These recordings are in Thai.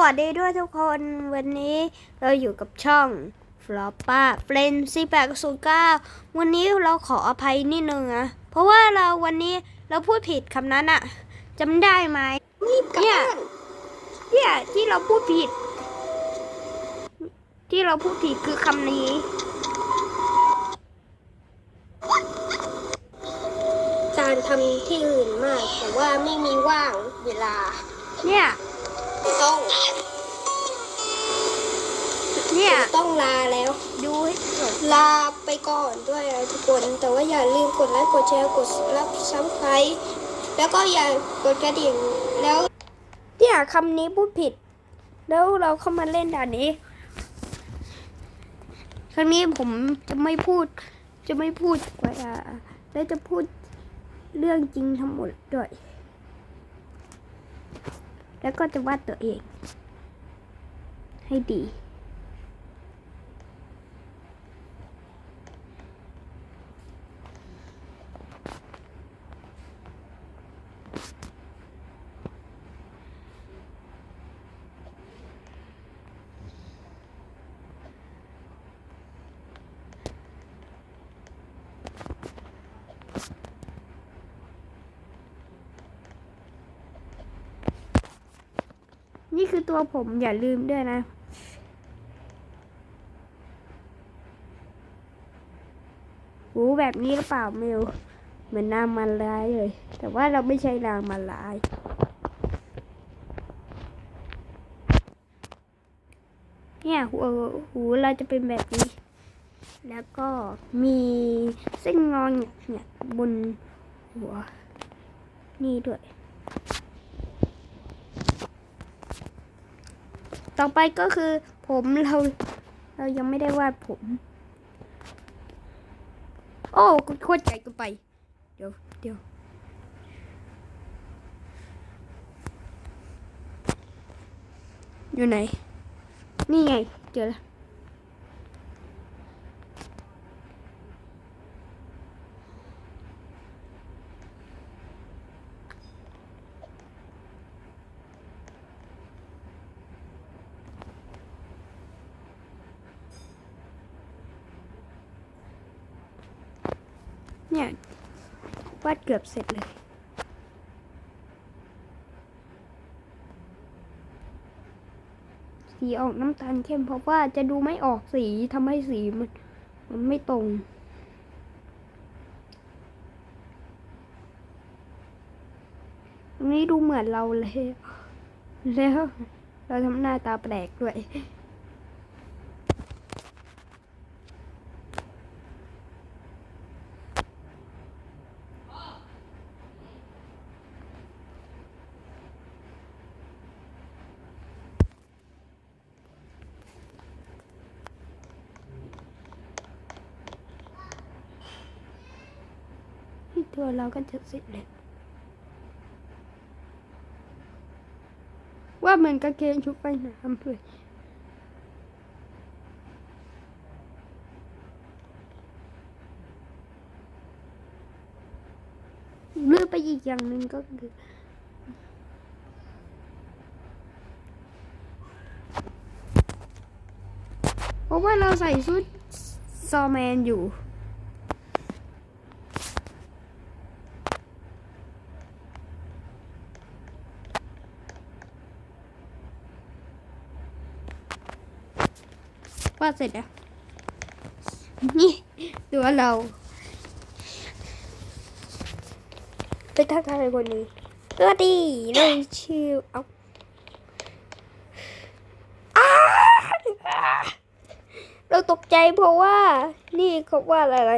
วัสดีด้วยทุกคนวันนี้เราอยู่กับช่องฟลอปป้าเฟรนซีแปดศูนย์เก้าวันนี้เราขออภัยนิดนึงนะเพราะว่าเราวันนี้เราพูดผิดคำนั้นอะจำได้ไหมรีบกลับเนี่ยบ้านเนี่ยที่เราพูดผิด ที่เราพูดผิดคือคำนี้ การทำที่อื่นมาก แต่ว่าไม่มีว่างเวลา เนี่ย ต้องเนี่ย ต้องลาแล้ว ดูให้จบลาไปก่อนด้วยนะทุกคน แต่ว่าอย่าลืมกดไลค์กดแชร์กดรับซับสไครต์แล้วก็อย่ากดกระดิ่งแล้วเนี่ยคำนี้พูดผิด แล้วเราเข้ามาเล่นด่านนี้ครั้งนี้ผมจะไม่พูด จะไม่พูดกว่าและจะพูดเรื่องจริงทั้งหมดด้วย แล้วก็จะวาดตัวเอง ให้ดี นี่คือตัวผมอย่าลืมด้วยนะ หูแบบนี้หรือเปล่าไม่รู้เหมือนนางมันร้ายเลย แต่ว่าเราไม่ใช่นางมันร้ายเนี่ยหูหูเราจะเป็นแบบนี้ แล้วก็มีเส้นงอนเนี่ยบนหัว นี่ด้วย ต่อไปก็คือ ผมเราเรายังไม่ได้วาดผม โอ้โคตรใหญ่กันไป เดี๋ยวเดี๋ยวอยู่ไหน นี่ไง เจอแล้ว เนี่ยวาดเกือบเสร็จเลยสีออกน้ำตาลเข้มเพราะว่าจะดูไม่ออกสีทำให้สีมันมันไม่ตรง ตรงนี้ดูเหมือนเราเลย แล้วเราทำหน้าตาแปลกด้วย ตัวเราก็จะเสร็จเลยว่าเหมือนกางเกงชุบไปน้ำเลยเลือกไปอีกอย่างหนึ่งก็คือเพราะว่าเราใส่ชุดซอแมนอยู่ วาดเสร็จแล้ว นี่ ตัวเรา ไปทักทายคนนี้สวัสดีเราชื่อเอาอาเราตกใจเพราะว่า นี่เขาว่าอะไร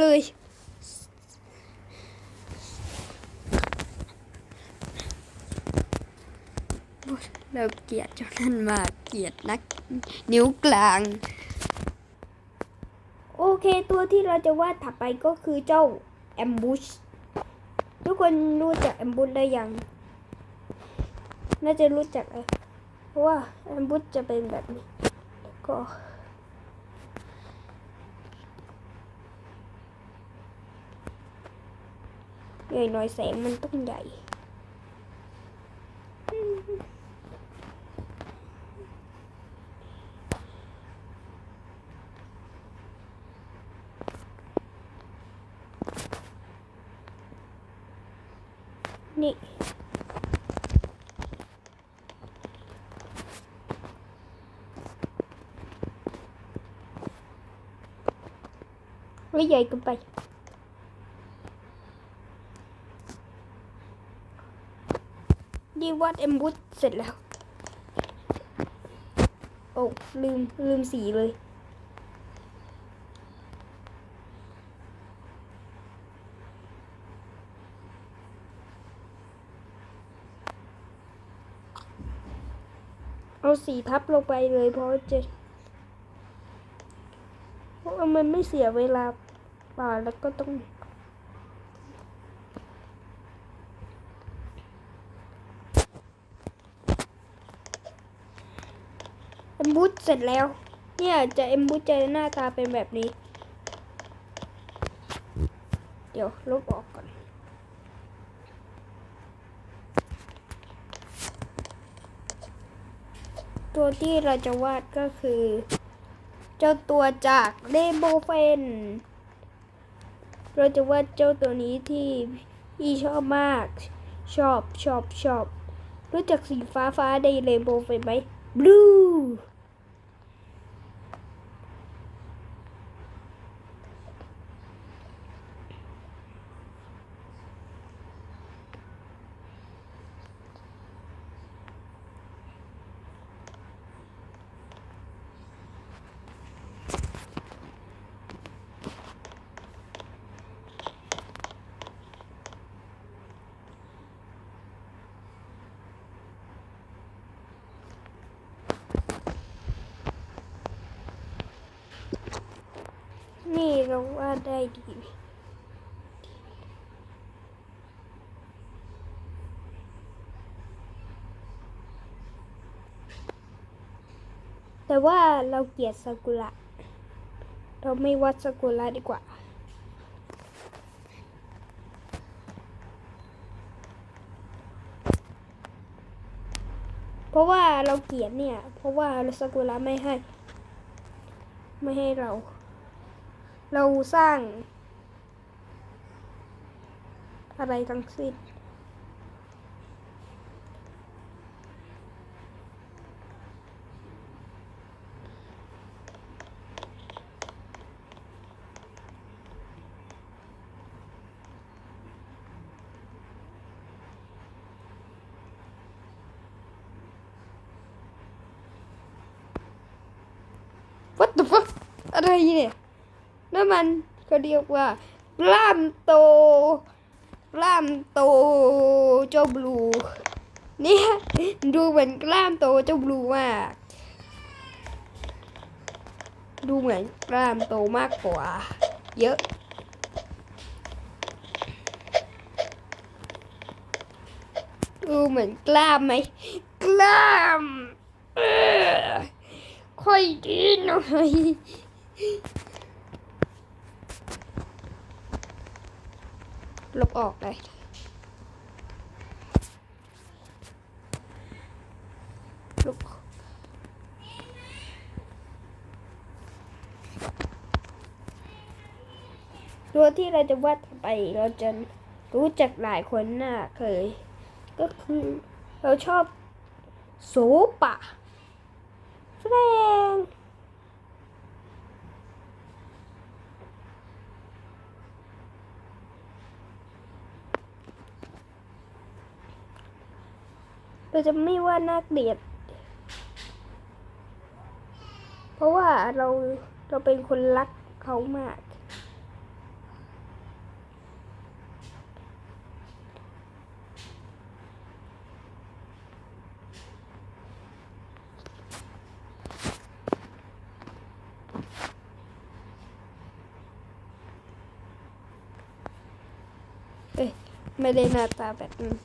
เลย เราเกลียดเจ้านั่นมากเกลียดนัก นิ้วกลาง โอเคตัวที่เราจะวาดถัดไปก็คือเจ้าแอมบูชทุกคนรู้จักแอมบูชได้ยัง น่าจะรู้จักเพราะว่าแอมบูชจะเป็นแบบนี้ก็ ก็ใหญ่หน่อยแสงมันต้องใหญ่ นี่ ไม่ใหญ่เกินไป นี่ วาดเอ็มบูสเสร็จแล้ว โอ้ลืมลืมสีเลย เอาสีทับลงไปเลยเพราะจะเพราะว่ามันไม่เสียเวลาป่าแล้วก็ต้อง เอ็มบูสเสร็จแล้ว เนี่ยจะเอ็มบูสจะหน้าตาเป็นแบบนี้ เดี๋ยวลบออกก่อน ตัวที่เราจะวาดก็คือ เจ้าตัวจากเรนโบเฟน เราจะวาดเจ้าตัวนี้ที่พี่ชอบมาก ชอบชอบชอบรู้จักสีฟ้าฟ้าในเรนโบว์เฟนไหม blue นี่เราวาดได้ดีแต่ว่าเราเกลียดซากุระ เราไม่วาดซากุระดีกว่า เพราะว่าเราเกลียดเนี่ย เพราะว่าซากุระไม่ให้ ไม่ให้เรา เราสร้าง อะไรทั้งสิ้น What the fuck อะไรเนี่ย นั่นมันก็เรียกว่ากล้ามโตกล้ามโตเจ้าบลูเนี่ยดูเหมือนกล้ามโตเจ้าบลูมาก ดูเหมือนกล้ามโตมากกว่า เยอะดูเหมือนกล้ามไหมกล้ามค่อยดีหน่อย ลบออกเลยลบออกตัวที่เราจะวาดไปเราจะรู้จักหลายคนหน้าเคย ก็คือเราชอบโซปะแฟรง เราจะไม่ว่าน่าเกลียด เพราะว่าเราเราเป็นคนรักเขามาก เอ้ยไม่ได้หน้าตาแบบนั้น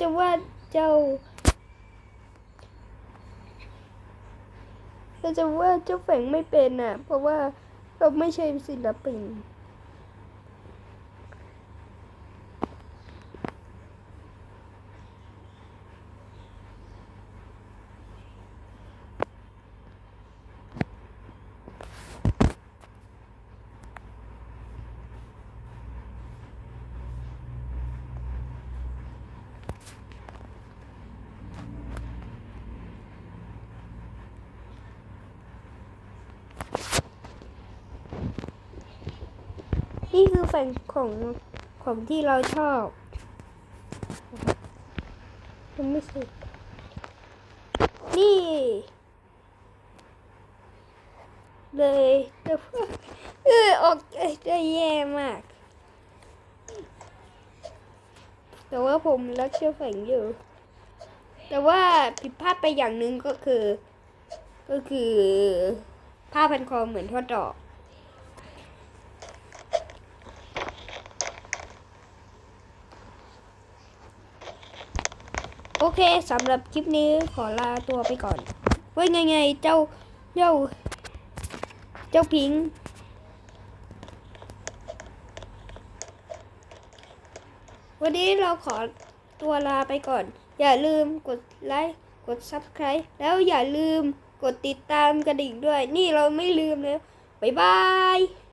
จะว่าเจ้า เราจะว่าเจ้าแฝงไม่เป็นอะ เพราะว่าเราไม่ใช่ศิลปิน นี่คือแฝงของของที่เราชอบยังไม่สร็จนี่ เลยแต่ว่าเออออกได้แย่มาก แต่ว่าผมรักเชื่อแฝงอยู่ แต่ว่าผิดพลาดไปอย่างหนึ่งก็คือ ก็คือผ้าพันคอเหมือนทอดดอก โอเคสำหรับคลิปนี้ขอลาตัวไปก่อนไว้ไงไงเจ้าเจ้า เจ้าพิง วันนี้เราขอตัวลาไปก่อน อย่าลืมกดไลค์กด Subscribe แล้วอย่าลืมกดติดตามกระดิ่งด้วย นี่เราไม่ลืมเลยบ๊ายบาย